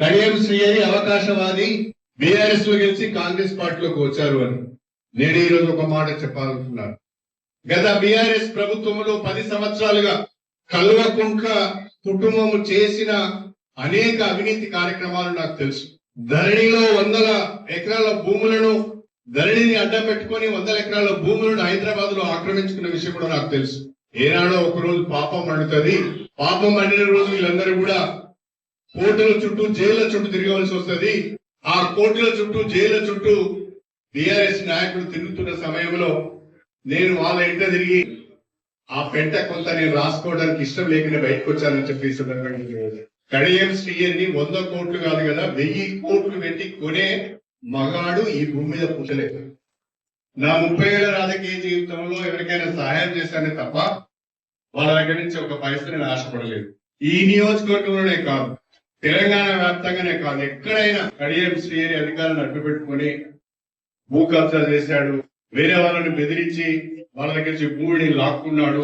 కడియం శ్రీహరి అవకాశవాది బీఆర్ఎస్లో గెలిచి కాంగ్రెస్ పార్టీలోకి వచ్చారు అని నేను ఈ రోజు ఒక మాట చెప్పాలనుకున్నాను గత బీఆర్ఎస్ ప్రభుత్వంలో పది సంవత్సరాలుగా కల్వకుంట్ల కుటుంబం చేసిన అనేక అవినీతి కార్యక్రమాలు నాకు తెలుసు. ధరణిలో వందల ఎకరాల భూములను ధరణిని అడ్డం పెట్టుకొని వందల ఎకరాల భూములను హైదరాబాద్లో ఆక్రమించుకున్న విషయం కూడా నాకు తెలుసు. ఏనాడో ఒక రోజు పాపం మండుతుంది. పాపం మండిన రోజు వీళ్ళందరూ కూడా కోర్టుల చుట్టూ జైళ్ళ చుట్టూ తిరగవలసి వస్తుంది. ఆ కోర్టుల చుట్టూ జైళ్ళ చుట్టూ బీఆర్ఎస్ నాయకుడు తిరుగుతున్న సమయంలో నేను వాళ్ళ ఇంట తిరిగి ఆ పెంట కొంత నేను రాసుకోవడానికి ఇష్టం లేకనే బయటకు వచ్చానని చెప్పి కడియం శ్రీయర్ని వంద కోట్లు కాదు కదా వెయ్యి కోట్లు పెట్టి కొనే మగాడు ఈ భూమి మీద పుట్టలేదు. నా ముప్పై ఏళ్ళ రాజకీయ జీవితంలో ఎవరికైనా సహాయం చేశానే తప్ప వాళ్ళ దగ్గర నుంచి ఒక పైసలు నేను ఆశపడలేదు. ఈ నియోజకవర్గంలోనే కాదు. తెలంగాణ వ్యాప్తంగానే కాదు ఎక్కడైనా కడియం శ్రీహరి అధికారులను అడ్డు పెట్టుకొని భూ కబ్జా చేశాడు వేరే వాళ్ళని బెదిరించి వాళ్ళ దగ్గర నుంచి భూమిని లాక్కున్నాడు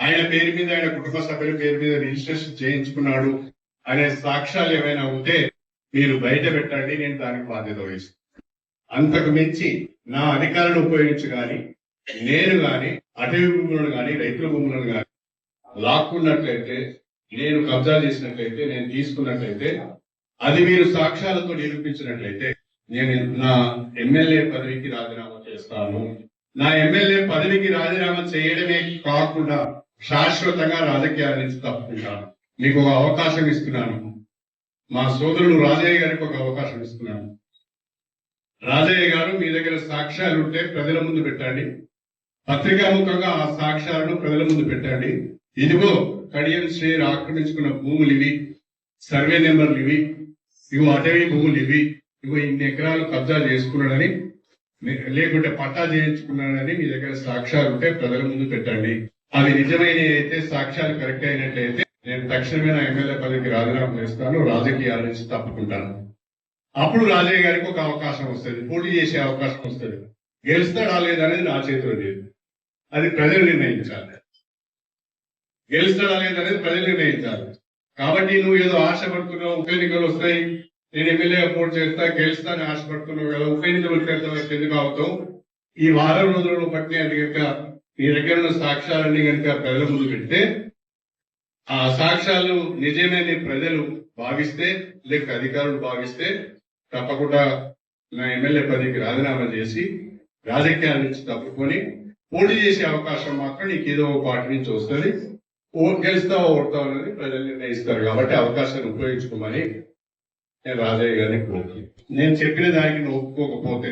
ఆయన పేరు మీద ఆయన కుటుంబ సభ్యుల పేరు మీద రిజిస్ట్రేషన్ చేయించుకున్నాడు అనే సాక్ష్యాలు ఏమైనా ఉంటే మీరు బయట పెట్టండి నేను దానికి బాధ్యత వహిస్తాను. అంతకు మించి నా అధికారులను ఉపయోగించి గాని నేను గాని అటవీ భూములను గాని రైతుల భూములను గాని లాక్కున్నట్లయితే నేను కబ్జా చేసినట్లయితే నేను తీసుకున్నట్లయితే అది మీరు సాక్ష్యాలతో నిరూపించినట్లయితే నేను నా ఎమ్మెల్యే పదవికి రాజీనామా చేస్తాను. నా ఎమ్మెల్యే పదవికి రాజీనామా చేయడమే కాకుండా శాశ్వతంగా రాజకీయాల నుంచి తప్పుకుంటాను. మీకు ఒక అవకాశం ఇస్తున్నాను. మా సోదరుడు రాజయ్య గారికి ఒక అవకాశం ఇస్తున్నాను. రాజయ్య గారు మీ దగ్గర సాక్ష్యాలు ఉంటే ప్రజల ముందు పెట్టండి. పత్రికాముఖంగా ఆ సాక్ష్యాలను ప్రజల ముందు పెట్టండి. ఇదిగో కడియం శ్రేయర్ ఆక్రమించుకున్న భూములు ఇవి సర్వే నెంబర్లు ఇవి ఇవి అటవీ భూములు ఇవి ఇవి ఇన్ని ఎకరాలు కబ్జా చేసుకున్నాడని లేకుంటే పట్టా చేయించుకున్నాడని మీ దగ్గర సాక్ష్యాలు ఉంటే ప్రజల ముందు పెట్టండి. అవి నిజమైన అయితే సాక్ష్యాలు కరెక్ట్ అయినట్లయితే నేను తక్షణమే నా ఎమ్మెల్యే పదవికి రాజీనామా చేస్తాను రాజకీయాల నుంచి తప్పుకుంటాను. అప్పుడు రాజయ్య గారికి ఒక అవకాశం వస్తుంది పోటీ చేసే అవకాశం వస్తుంది. గెలుస్తాడా లేదనేది నా చేతిలో లేదు. అది ప్రజలు నిర్ణయించాలి. గెలుస్తాడా లేదనేది ప్రజలు నిర్ణయించాలి. కాబట్టి నువ్వు ఏదో ఆశపడుతున్నావు ఉప ఎన్నికలు వస్తాయి నేను ఎమ్మెల్యే అపోర్ట్ చేస్తా గెలుస్తా అని ఆశపడుతున్నావు కదా ఉప ఎన్నికలు వచ్చేంత ఎందుకు అవుతావు ఈ వారం రోజులను పట్టిన అని కనుక నీ దగ్గర ఉన్న సాక్ష్యాలన్నీ కనుక ప్రజల ముందు పెడితే ఆ సాక్ష్యాలు నిజమని ప్రజలు భావిస్తే లేక అధికారులు భావిస్తే తప్పకుండా నా ఎమ్మెల్యే పదవికి రాజీనామా చేసి రాజకీయాల నుంచి తప్పుకొని పోటీ చేసే అవకాశం మాత్రం నీకు ఏదో ఒక పార్టీ నుంచి వస్తుంది. ఓ గెలుస్తావా ఓడతావు అనేది ప్రజలు నిర్ణయిస్తారు. కాబట్టి అవకాశాన్ని ఉపయోగించుకోమని నేను రాజయ్య గారిని కోరి నేను చెప్పిన దానికి నువ్వు ఒప్పుకోకపోతే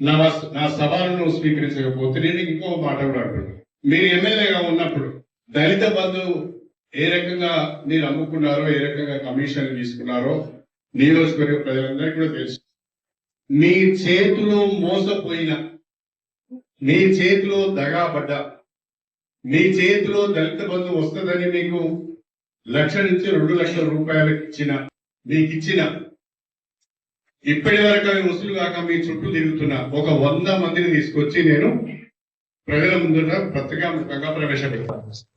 నా నా సవాలు నువ్వు స్వీకరించకపోతే నేను ఇంకో మాట కూడా అంటున్నాను మీరు ఎమ్మెల్యేగా ఉన్నప్పుడు దళిత బంధు ఏ రకంగా మీరు అమ్ముకున్నారో ఏ రకంగా కమిషన్ తీసుకున్నారో నియోజకవర్గ ప్రజలందరికీ కూడా తెలుసు. మీ చేతిలో మోసపోయిన మీ చేతిలో దగాబడ్డ మీ చేతిలో దళిత బంధు వస్తుందని మీకు లక్ష నుంచి రెండు లక్షల రూపాయలకు ఇచ్చిన మీకు ఇచ్చిన. ఇప్పటి వరకు అవి వసూలు కాక మీ చుట్టూ తిరుగుతున్న ఒక వంద మందిని తీసుకొచ్చి నేను ప్రజల ముందు పత్రికా ప్రవేశపెడతాను.